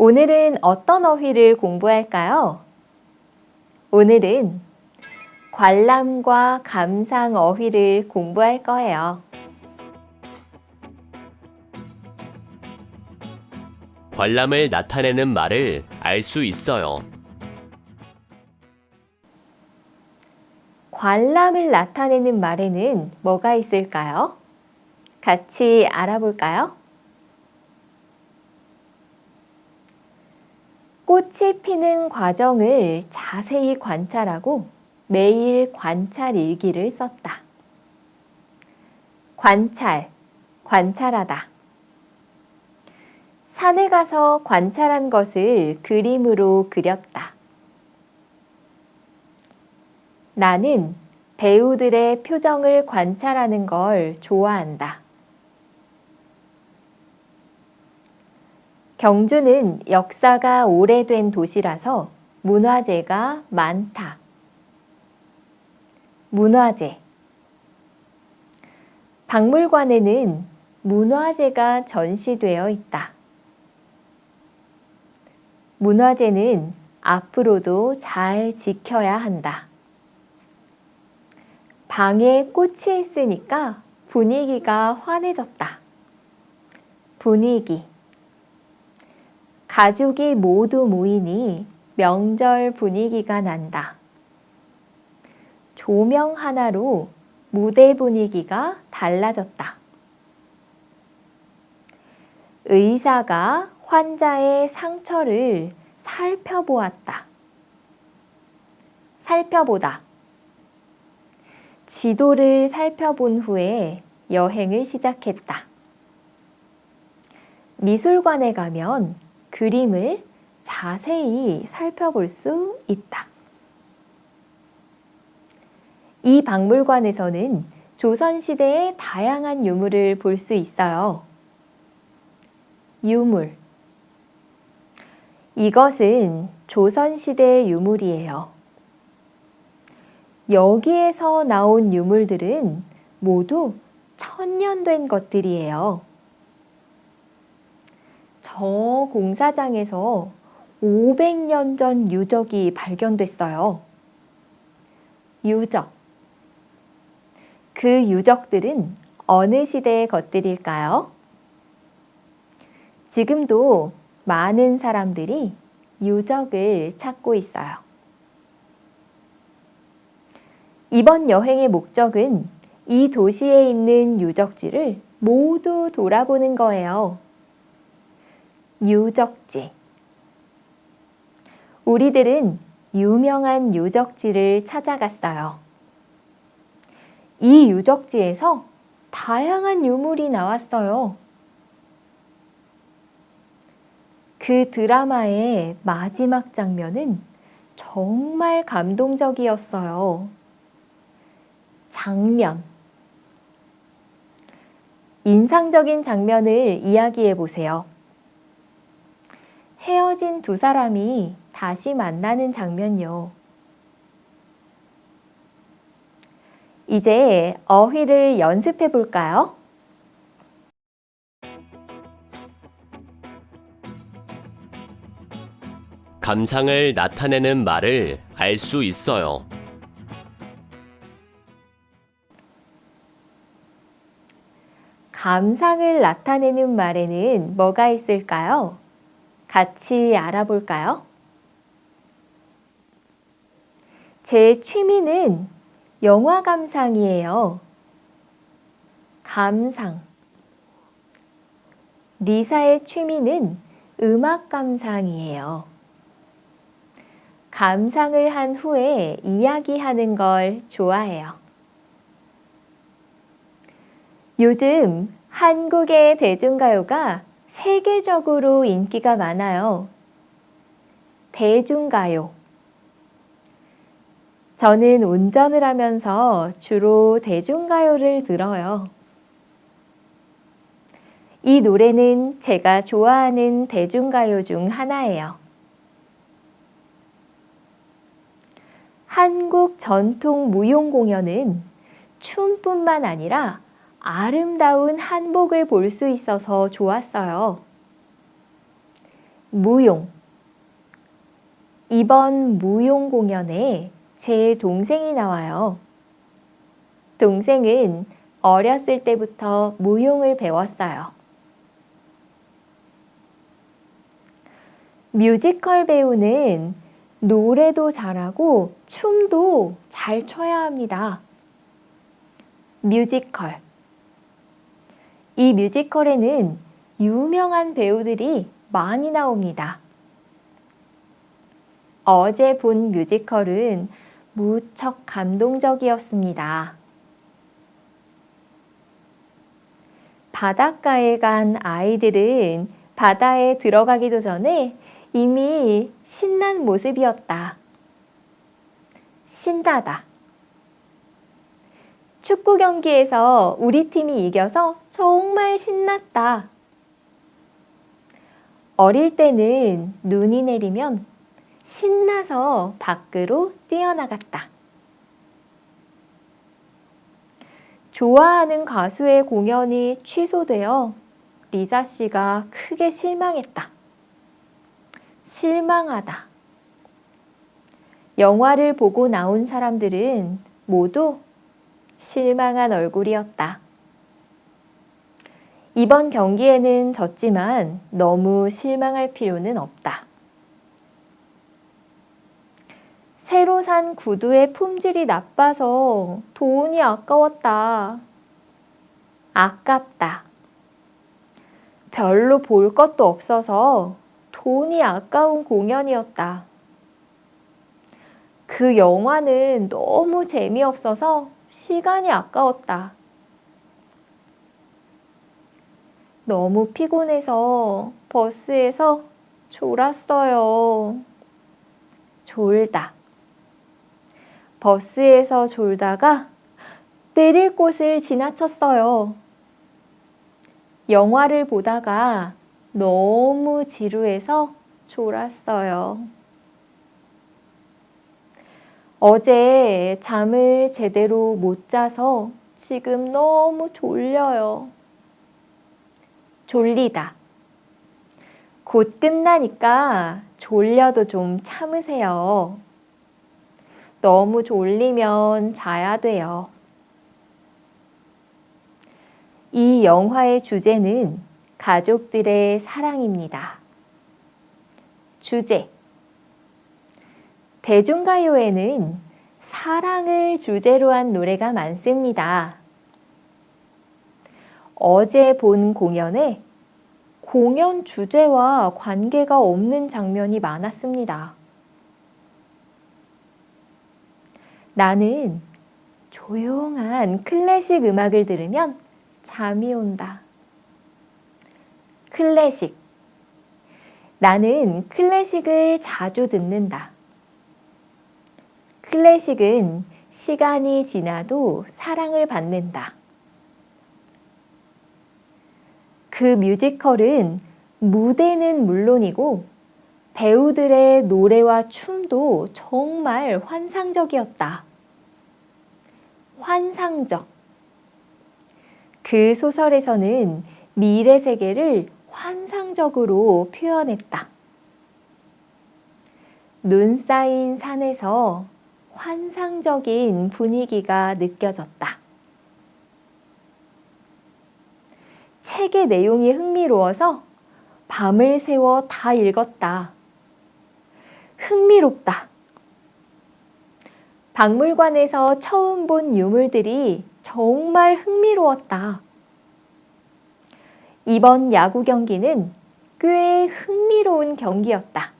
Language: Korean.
오늘은 어떤 어휘를 공부할까요? 오늘은 관람과 감상 어휘를 공부할 거예요. 관람을 나타내는 말을 알 수 있어요. 관람을 나타내는 말에는 뭐가 있을까요? 같이 알아볼까요? 꽃이 피는 과정을 자세히 관찰하고 매일 관찰 일기를 썼다. 관찰, 관찰하다. 산에 가서 관찰한 것을 그림으로 그렸다. 나는 배우들의 표정을 관찰하는 걸 좋아한다. 경주는 역사가 오래된 도시라서 문화재가 많다. 문화재. 박물관에는 문화재가 전시되어 있다. 문화재는 앞으로도 잘 지켜야 한다. 방에 꽃이 있으니까 분위기가 환해졌다. 분위기. 가족이 모두 모이니 명절 분위기가 난다. 조명 하나로 무대 분위기가 달라졌다. 의사가 환자의 상처를 살펴보았다. 살펴보다. 지도를 살펴본 후에 여행을 시작했다. 미술관에 가면 그림을 자세히 살펴볼 수 있다. 이 박물관에서는 조선시대의 다양한 유물을 볼 수 있어요. 유물. 이것은 조선시대 유물이에요. 여기에서 나온 유물들은 모두 천년된 것들이에요. 저 공사장에서 500년 전 유적이 발견됐어요. 유적. 그 유적들은 어느 시대의 것들일까요? 지금도 많은 사람들이 유적을 찾고 있어요. 이번 여행의 목적은 이 도시에 있는 유적지를 모두 돌아보는 거예요. 유적지. 우리들은 유명한 유적지를 찾아갔어요. 이 유적지에서 다양한 유물이 나왔어요. 그 드라마의 마지막 장면은 정말 감동적이었어요. 장면. 인상적인 장면을 이야기해 보세요. 헤어진 두 사람이 다시 만나는 장면요. 이제 어휘를 연습해 볼까요? 감상을 나타내는 말을 알 수 있어요. 감상을 나타내는 말에는 뭐가 있을까요? 같이 알아볼까요? 제 취미는 영화 감상이에요. 감상. 리사의 취미는 음악 감상이에요. 감상을 한 후에 이야기하는 걸 좋아해요. 요즘 한국의 대중가요가 세계적으로 인기가 많아요. 대중가요. 저는 운전을 하면서 주로 대중가요를 들어요. 이 노래는 제가 좋아하는 대중가요 중 하나예요. 한국 전통 무용 공연은 춤뿐만 아니라 아름다운 한복을 볼 수 있어서 좋았어요. 무용. 이번 무용 공연에 제 동생이 나와요. 동생은 어렸을 때부터 무용을 배웠어요. 뮤지컬 배우는 노래도 잘하고 춤도 잘 춰야 합니다. 뮤지컬. 이 뮤지컬에는 유명한 배우들이 많이 나옵니다. 어제 본 뮤지컬은 무척 감동적이었습니다. 바닷가에 간 아이들은 바다에 들어가기도 전에 이미 신난 모습이었다. 신나다. 축구 경기에서 우리 팀이 이겨서 정말 신났다. 어릴 때는 눈이 내리면 신나서 밖으로 뛰어나갔다. 좋아하는 가수의 공연이 취소되어 리사 씨가 크게 실망했다. 실망하다. 영화를 보고 나온 사람들은 모두 실망한 얼굴이었다. 이번 경기에는 졌지만 너무 실망할 필요는 없다. 새로 산 구두의 품질이 나빠서 돈이 아까웠다. 아깝다. 별로 볼 것도 없어서 돈이 아까운 공연이었다. 그 영화는 너무 재미없어서 시간이 아까웠다. 너무 피곤해서 버스에서 졸았어요. 졸다. 버스에서 졸다가 내릴 곳을 지나쳤어요. 영화를 보다가 너무 지루해서 졸았어요. 어제 잠을 제대로 못 자서 지금 너무 졸려요. 졸리다. 곧 끝나니까 졸려도 좀 참으세요. 너무 졸리면 자야 돼요. 이 영화의 주제는 가족들의 사랑입니다. 주제. 대중가요에는 사랑을 주제로 한 노래가 많습니다. 어제 본 공연에 공연 주제와 관계가 없는 장면이 많았습니다. 나는 조용한 클래식 음악을 들으면 잠이 온다. 클래식. 나는 클래식을 자주 듣는다. 클래식은 시간이 지나도 사랑을 받는다. 그 뮤지컬은 무대는 물론이고 배우들의 노래와 춤도 정말 환상적이었다. 환상적. 그 소설에서는 미래 세계를 환상적으로 표현했다. 눈 쌓인 산에서 환상적인 분위기가 느껴졌다. 책의 내용이 흥미로워서 밤을 새워 다 읽었다. 흥미롭다. 박물관에서 처음 본 유물들이 정말 흥미로웠다. 이번 야구 경기는 꽤 흥미로운 경기였다.